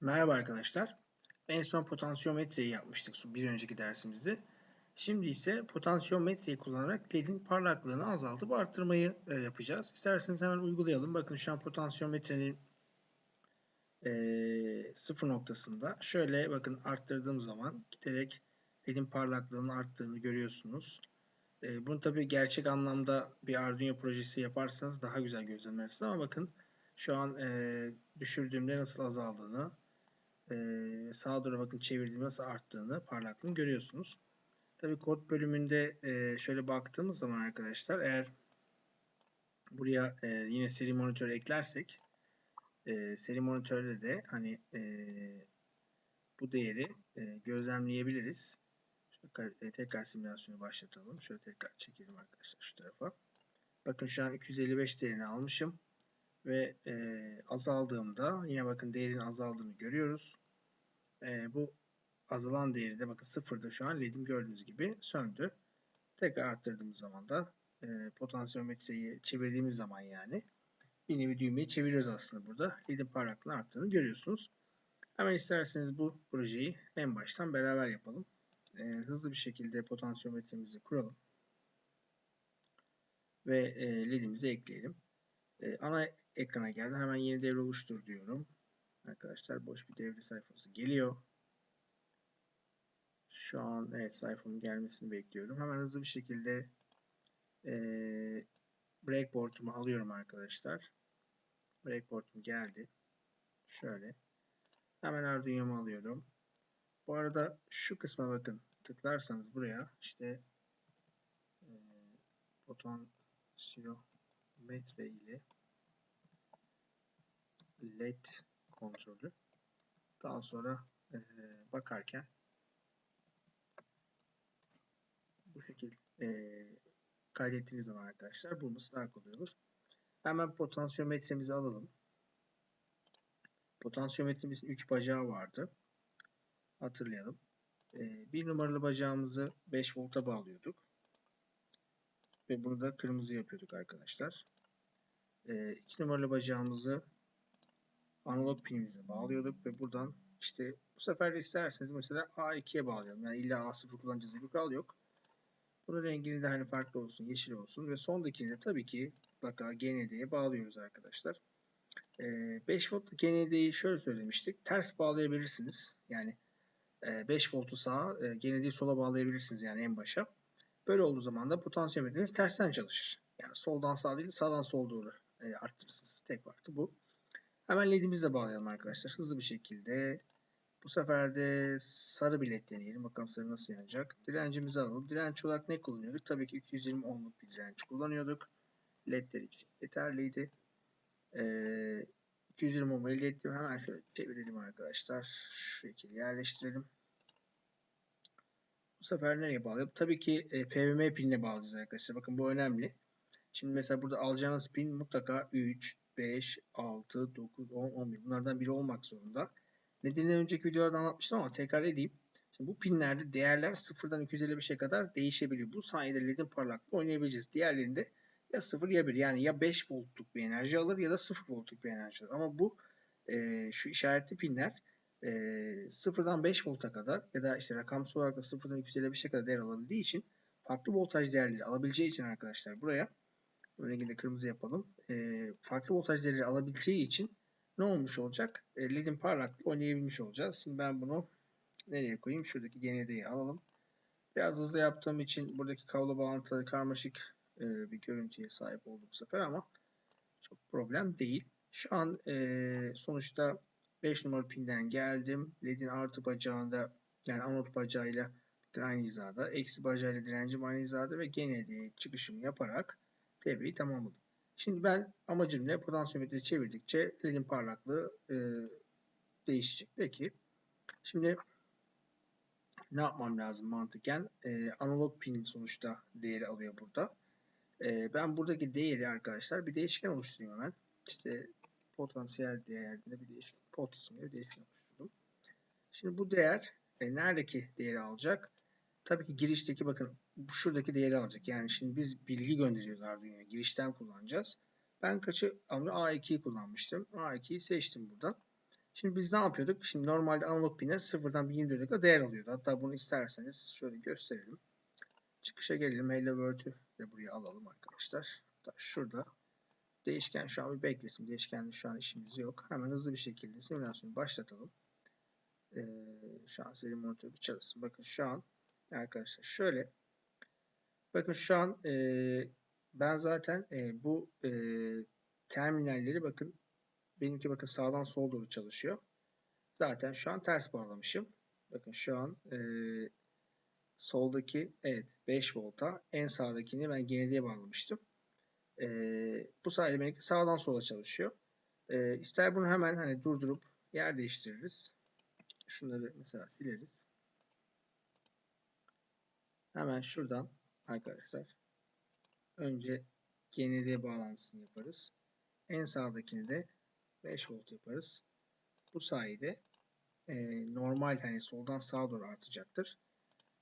Merhaba arkadaşlar. En son potansiyometreyi yapmıştık bir önceki dersimizde. Şimdi ise potansiyometreyi kullanarak ledin parlaklığını azaltıp arttırmayı e, yapacağız. İsterseniz hemen uygulayalım. Bakın şu an potansiyometrenin e, sıfır noktasında. Şöyle bakın arttırdığım zaman giderek ledin parlaklığının arttığını görüyorsunuz. E, bunu tabii gerçek anlamda bir Arduino projesi yaparsanız daha güzel gözlemlersiniz ama bakın şu an e, düşürdüğümde nasıl azaldığını e, sağa doğru bakın çevirdiğimde nasıl arttığını, parlaklığını görüyorsunuz. Tabii kod bölümünde e, şöyle baktığımız zaman arkadaşlar eğer buraya e, yine seri monitör eklersek e, seri monitörde de hani bu değeri gözlemleyebiliriz. Şöyle, tekrar simülasyonu başlatalım. Şöyle tekrar çekelim arkadaşlar şu tarafa. Bakın şu an 255 değerini almışım ve e, azaldığımda yine bakın değerin azaldığını görüyoruz. E, bu azalan değeri de bakın sıfırda şu an ledim gördüğünüz gibi söndü. Tekrar arttırdığımız zaman da e, potansiyometreyi çevirdiğimiz zaman yani bir nevi düğmeyi çeviriyoruz aslında burada. Ledim parlaklığının arttığını görüyorsunuz. Hemen isterseniz bu projeyi en baştan beraber yapalım. E, hızlı bir şekilde potansiyometremizi kuralım. Ve e, ledimizi ekleyelim. E, ana ekrana geldi. Hemen yeni devre oluştur diyorum. Arkadaşlar boş bir devre sayfası geliyor. Şu an evet sayfanın gelmesini bekliyorum. Hemen hızlı bir şekilde e, breakboard'umu alıyorum arkadaşlar. Breakboard'um geldi. Şöyle. Hemen Arduino'mu alıyorum. Bu arada şu kısma bakın. Tıklarsanız buraya işte e, potansiyometre ile led kontrolü. Daha sonra e, bakarken bu şekilde e, kaydettiğiniz zaman arkadaşlar bulması daha kolay olur. Hemen potansiyometremizi alalım. Potansiyometremizin 3 bacağı vardı. Hatırlayalım. E, bir numaralı bacağımızı 5 volta bağlıyorduk. Ve burada kırmızı yapıyorduk arkadaşlar. 2 e, numaralı bacağımızı analog pinimize bağlıyorduk ve buradan işte bu sefer de isterseniz mesela A2'ye bağlayalım. Yani illa A0 kullanacağız bir kural yok. Bunun rengini de hani farklı olsun, yeşil olsun ve sondakini de tabii ki mutlaka GND'ye bağlıyoruz arkadaşlar. Ee, 5 volt GND'yi şöyle söylemiştik. Ters bağlayabilirsiniz. Yani e, 5 voltu sağa, e, GND'yi sola bağlayabilirsiniz yani en başa. Böyle olduğu zaman da potansiyometreniz tersten çalışır. Yani soldan sağa değil, sağdan sola doğru e, arttırırsınız. Tek farkı bu. Hemen ledimizi bağlayalım arkadaşlar. Hızlı bir şekilde. Bu sefer de sarı bilet deneyelim. Bakalım sarı nasıl yanacak. Direncimizi alalım. Direnç olarak ne kullanıyorduk? Tabii ki 220 ohmluk bir direnç kullanıyorduk. Ledler için yeterliydi. Ee, 220 ohm elde ettim. Hemen şöyle çevirelim arkadaşlar. Şu şekilde yerleştirelim. Bu sefer nereye bağlayalım? Tabii ki e, PWM pinine bağlayacağız arkadaşlar. Bakın bu önemli. Şimdi mesela burada alacağınız pin mutlaka 3, 5, 6, 9, 10, 11 bunlardan biri olmak zorunda. Nedenini önceki videolarda anlatmıştım ama tekrar edeyim. Şimdi bu pinlerde değerler sıfırdan 255'e kadar değişebiliyor. Bu sayede ledin parlaklığı oynayabileceğiz. Diğerlerinde ya 0 ya 1 yani ya 5 voltluk bir enerji alır ya da 0 voltluk bir enerji alır. Ama bu e, şu işaretli pinler e, sıfırdan 5 volta kadar ya da işte rakamsal olarak da sıfırdan 255'e kadar değer alabildiği için farklı voltaj değerleri alabileceği için arkadaşlar buraya rengini kırmızı yapalım. E, farklı voltaj değeri alabileceği için ne olmuş olacak? E, LED'in parlaklığı oynayabilmiş olacağız. Şimdi ben bunu nereye koyayım? Şuradaki GND'yi alalım. Biraz hızlı yaptığım için buradaki kablo bağlantıları karmaşık e, bir görüntüye sahip oldu bu sefer ama çok problem değil. Şu an e, sonuçta 5 numaralı pinden geldim. LED'in artı bacağında yani anot bacağıyla aynı hizada, eksi bacağıyla direncim aynı hizada ve GND çıkışımı yaparak devreyi tamamladım. Şimdi ben amacım ne? Potansiyometreyi çevirdikçe ledin parlaklığı e, değişecek. Peki. Şimdi ne yapmam lazım mantıken? E, analog pin sonuçta değeri alıyor burada. E, ben buradaki değeri arkadaşlar bir değişken oluşturayım hemen. İşte potansiyel değerinde bir değişken, pot isimli bir değişken oluşturdum. Şimdi bu değer e, neredeki değeri alacak? Tabii ki girişteki bakın şuradaki değeri alacak. Yani şimdi biz bilgi gönderiyoruz Arduino'ya. Girişten kullanacağız. Ben kaçı A2'yi kullanmıştım. A2'yi seçtim buradan. Şimdi biz ne yapıyorduk? Şimdi normalde analog pinler sıfırdan 1024'e kadar değer alıyordu. Hatta bunu isterseniz şöyle gösterelim. Çıkışa gelelim. Hello World'ü de buraya alalım arkadaşlar. Hatta şurada değişken şu an bir beklesin. Değişkenle şu an işimiz yok. Hemen hızlı bir şekilde simülasyonu başlatalım. Ee, şu an seri monitör bir çalışsın. Bakın şu an arkadaşlar şöyle bakın şu an e, ben zaten e, bu e, terminalleri bakın benimki bakın sağdan sola doğru çalışıyor. Zaten şu an ters bağlamışım. Bakın şu an e, soldaki evet 5 volta en sağdakini ben geneliğe bağlamıştım. E, bu sayede benimki sağdan sola çalışıyor. E, ister bunu hemen hani durdurup yer değiştiririz. Şunları mesela sileriz. Hemen şuradan arkadaşlar önce geneliğe bağlantısını yaparız. En sağdakini de 5 volt yaparız. Bu sayede e, normal hani soldan sağa doğru artacaktır.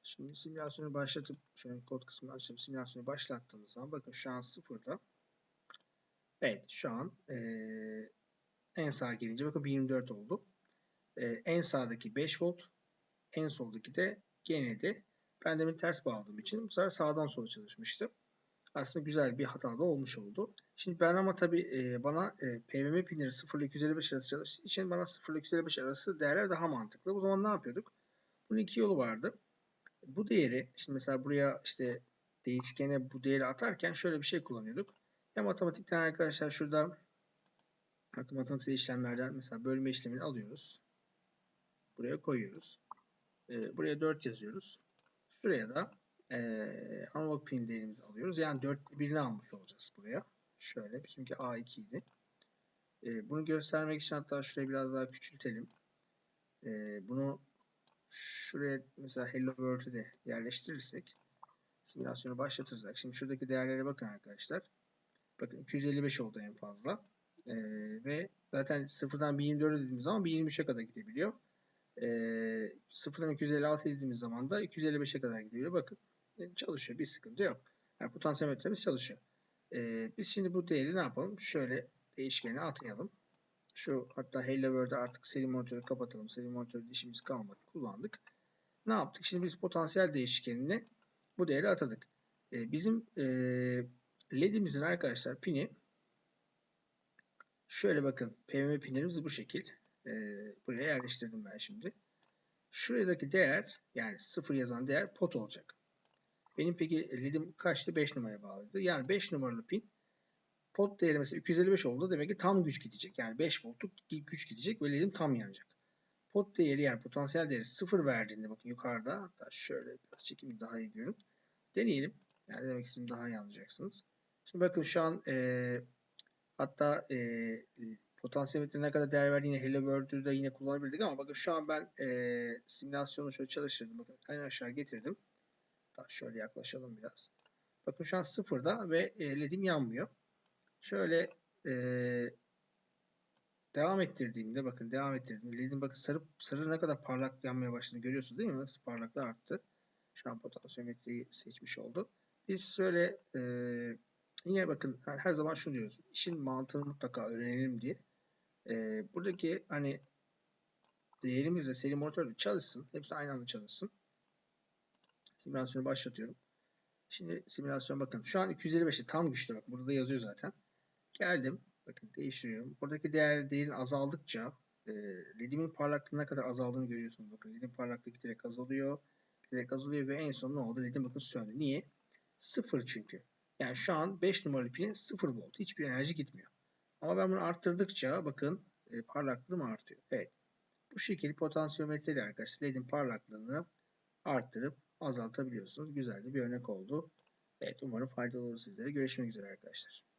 Şimdi simülasyonu başlatıp şöyle kod kısmını açıp simülasyonu başlattığımız zaman bakın şu an sıfırda. Evet şu an e, en sağa gelince bakın 24 oldu. E, en sağdaki 5 volt en soldaki de genelde ben demin ters bağladığım için bu sefer sağdan sola çalışmıştı aslında güzel bir hata da olmuş oldu. Şimdi ben ama tabi e, bana e, PWM pinleri 0 ile 255 arası çalıştığı için bana 0 ile 255 arası değerler daha mantıklı. O zaman ne yapıyorduk? Bunun iki yolu vardı. Bu değeri şimdi mesela buraya işte değişkene bu değeri atarken şöyle bir şey kullanıyorduk. Ya matematikten arkadaşlar şurada matematiksel işlemlerden mesela bölme işlemini alıyoruz. Buraya koyuyoruz. E, buraya 4 yazıyoruz. Şuraya da e, analog pin değerimizi alıyoruz. Yani 4 birini almış olacağız buraya. Şöyle bizimki A2 idi. E, bunu göstermek için hatta şurayı biraz daha küçültelim. E, bunu şuraya mesela Hello World'ü de yerleştirirsek simülasyonu başlatırsak. Şimdi şuradaki değerlere bakın arkadaşlar. Bakın 255 oldu en fazla. E, ve zaten sıfırdan 1024 dediğimiz zaman 1023'e kadar gidebiliyor. E, sıfırdan 256 dediğimiz zaman da 255'e kadar gidebiliyor. Bakın çalışıyor. Bir sıkıntı yok. Yani potansiyometremiz çalışıyor. Ee, biz şimdi bu değeri ne yapalım? Şöyle değişkeni atayalım. Şu hatta Hello World'e artık seri monitörü kapatalım. Seri monitörde işimiz kalmadı. Kullandık. Ne yaptık? Şimdi biz potansiyel değişkenine bu değeri atadık. Ee, bizim e, LED'imizin arkadaşlar pini şöyle bakın PWM pinlerimiz bu şekil. Ee, buraya yerleştirdim ben şimdi. Şuradaki değer yani sıfır yazan değer pot olacak. Benim peki lead'im kaçtı? 5 numaraya bağlıydı. Yani 5 numaralı pin pot değeri mesela 255 oldu. Demek ki tam güç gidecek. Yani 5 voltluk güç gidecek ve lead'im tam yanacak. Pot değeri yani potansiyel değeri 0 verdiğinde bakın yukarıda hatta şöyle biraz çekeyim daha iyi görün. Deneyelim. Yani demek ki daha iyi anlayacaksınız. Şimdi bakın şu an e, hatta e, potansiyometre ne kadar değer verdiğini Hello World'ü yine kullanabilirdik ama bakın şu an ben e, simülasyonu şöyle çalıştırdım. Bakın en aşağı getirdim. Hatta şöyle yaklaşalım biraz. Bakın şu an sıfırda ve e, ledim yanmıyor. Şöyle e, devam ettirdiğimde bakın devam ettirdiğimde ledim bakın sarı, sarı ne kadar parlak yanmaya başladı görüyorsunuz değil mi? Nasıl parlaklığı arttı. Şu an potansiyometreyi seçmiş oldu. Biz şöyle e, yine bakın her zaman şunu diyoruz. İşin mantığını mutlaka öğrenelim diye. E, buradaki hani değerimizle seri monitörle çalışsın. Hepsi aynı anda çalışsın. Simülasyonu başlatıyorum. Şimdi simülasyon bakın. Şu an 255'i tam güçlü. Bak burada yazıyor zaten. Geldim. Bakın değiştiriyorum. Buradaki değer değerin azaldıkça e, LED'imin parlaklığına kadar azaldığını görüyorsunuz. Bakın LED'in parlaklığı giderek azalıyor. Giderek azalıyor ve en son ne oldu? LED'im bakın söndü. Niye? Sıfır çünkü. Yani şu an 5 numaralı pilin 0 volt. Hiçbir enerji gitmiyor. Ama ben bunu arttırdıkça bakın e, parlaklığım artıyor. Evet. Bu şekilde potansiyometreyle arkadaşlar LED'in parlaklığını arttırıp azaltabiliyorsunuz. Güzel de bir örnek oldu. Evet umarım faydalı olur sizlere. Görüşmek üzere arkadaşlar.